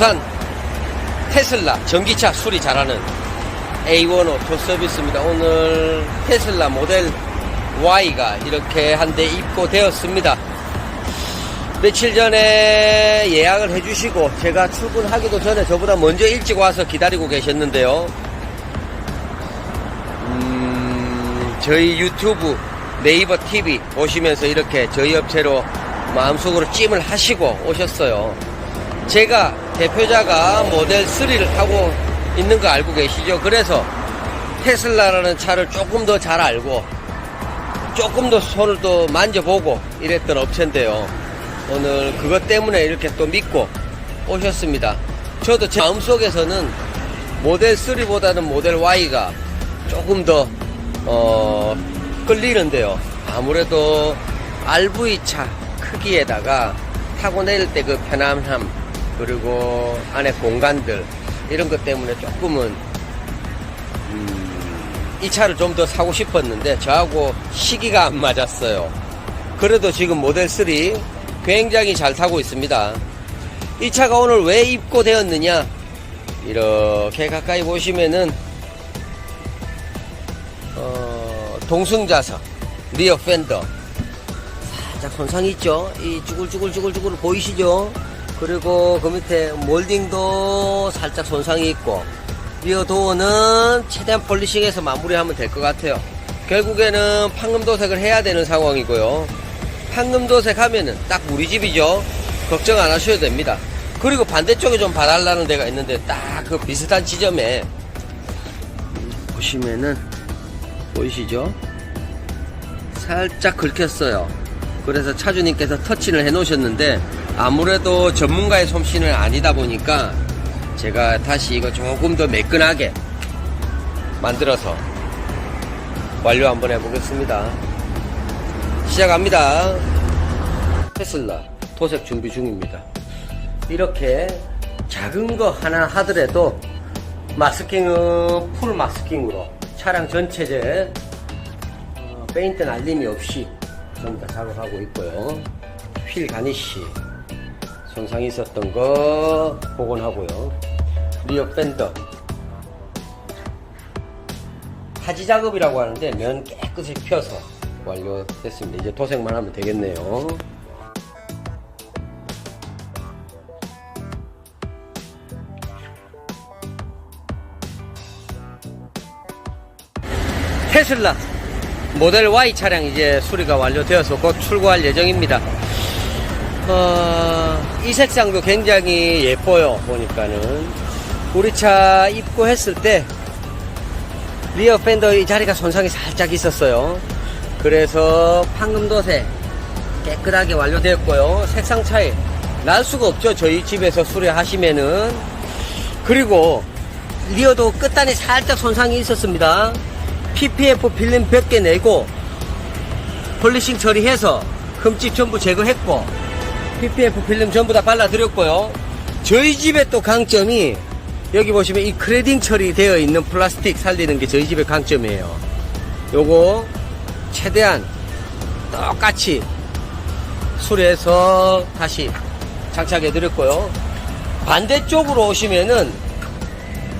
부산 테슬라 전기차 수리 잘하는 A1 오토 서비스입니다. 오늘 테슬라 모델 Y가 이렇게 한 대 입고되었습니다. 며칠 전에 예약을 해주시고 제가 출근하기도 전에 저보다 먼저 일찍 와서 기다리고 계셨는데요. 음, 저희 유튜브 네이버 TV 보시면서 이렇게 저희 업체로 마음속으로 찜을 하시고 오셨어요. 제가 대표자가 모델 3를 타고 있는 거 알고 계시죠? 그래서 테슬라라는 차를 조금 더 잘 알고 조금 더 손을 또 만져보고 이랬던 업체인데요. 오늘 그것 때문에 이렇게 또 믿고 오셨습니다. 저도 제 마음속에서는 모델 3보다는 모델 Y가 조금 더, 어, 끌리는데요. 아무래도 RV 차 크기에다가 타고 내릴 때 그 편안함, 그리고 안에 공간들, 이런 것 때문에 조금은, 음, 이 차를 좀 더 사고 싶었는데, 저하고 시기가 안 맞았어요. 그래도 지금 모델 3 굉장히 잘 타고 있습니다. 이 차가 오늘 왜 입고되었느냐? 이렇게 가까이 보시면은 어, 동승자석, 리어 팬더 살짝 손상이 있죠. 이 쭈글쭈글쭈글쭈글 보이시죠? 그리고 그 밑에 몰딩도 살짝 손상이 있고 리어 도어는 최대한 폴리싱해서 마무리하면 될 것 같아요. 결국에는 판금 도색을 해야 되는 상황이고요. 판금 도색 하면은 딱 우리 집이죠. 걱정 안 하셔도 됩니다. 그리고 반대쪽에 좀 봐달라는 데가 있는데 딱 그 비슷한 지점에 음, 보시면은 보이시죠? 살짝 긁혔어요. 그래서 차주님께서 터치를 해 놓으셨는데 아무래도 전문가의 솜씨는 아니다 보니까 제가 다시 이거 조금 더 매끈하게 만들어서 완료 한번 해보겠습니다. 시작합니다. 테슬라 도색 준비 중입니다. 이렇게 작은 거 하나 하더라도 마스킹은 풀 마스킹으로 차량 전체제 어, 페인트 날림이 없이 전부 다 작업하고 있고요. 휠 가니쉬 손상이 있었던 거 복원하고요. 리어 팬더 타지 작업이라고 하는데 면 깨끗이 펴서 완료됐습니다. 이제 도색만 하면 되겠네요. 테슬라 모델 Y 차량 이제 수리가 완료되어서 곧 출고할 예정입니다. 어, 이 색상도 굉장히 예뻐요. 보니까는 우리 차 입고했을 때 리어 팬더 이 자리가 손상이 살짝 있었어요. 그래서 판금도색 깨끗하게 완료되었고요. 색상 차이 날 수가 없죠. 저희 집에서 수리하시면은 그리고 리어도 끝단에 살짝 손상이 있었습니다. PPF 필름 100개 내고 폴리싱 처리해서 흠집 전부 제거했고 PPF 필름 전부 다 발라드렸고요. 저희 집의 또 강점이 여기 보시면 이 크레딩 처리되어 있는 플라스틱 살리는 게 저희 집의 강점이에요. 요거 최대한 똑같이 수리해서 다시 장착해 드렸고요. 반대쪽으로 오시면은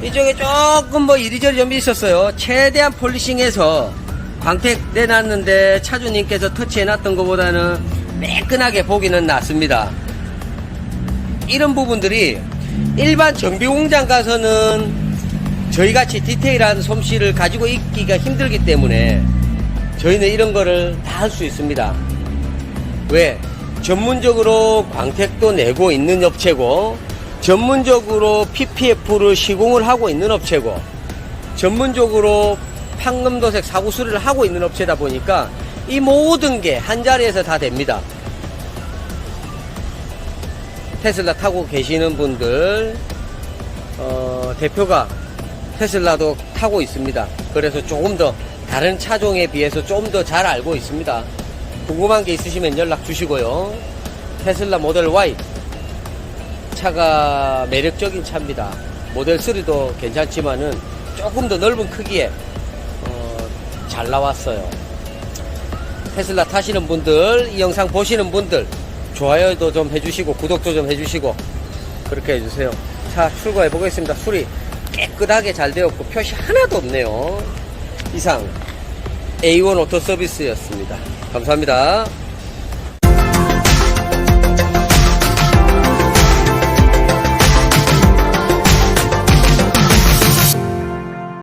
이쪽에 조금 뭐 이리저리 좀 있었어요. 최대한 폴리싱해서 광택 내놨는데 차주님께서 터치해놨던 것보다는 매끈하게 보기는 낫습니다. 이런 부분들이 일반 정비 공장 가서는 저희같이 디테일한 솜씨를 가지고 있기가 힘들기 때문에 저희는 이런 거를 다 할 수 있습니다. 왜? 전문적으로 광택도 내고 있는 업체고 전문적으로 PPF를 시공을 하고 있는 업체고 전문적으로 판금도색 사고 수리를 하고 있는 업체다 보니까 이 모든 게 한 자리에서 다 됩니다. 테슬라 타고 계시는 분들 어, 대표가 테슬라도 타고 있습니다. 그래서 조금 더 다른 차종에 비해서 좀 더 잘 알고 있습니다. 궁금한 게 있으시면 연락 주시고요. 테슬라 모델 Y 차가 매력적인 차입니다. 모델 3도 괜찮지만은 조금 더 넓은 크기에 어, 잘 나왔어요. 테슬라 타시는 분들, 이 영상 보시는 분들 좋아요도 좀 해주시고 구독도 좀 해주시고 그렇게 해주세요. 자, 출고해 보겠습니다. 술이 깨끗하게 잘 되었고 표시 하나도 없네요. 이상 A1 오토 서비스였습니다. 감사합니다.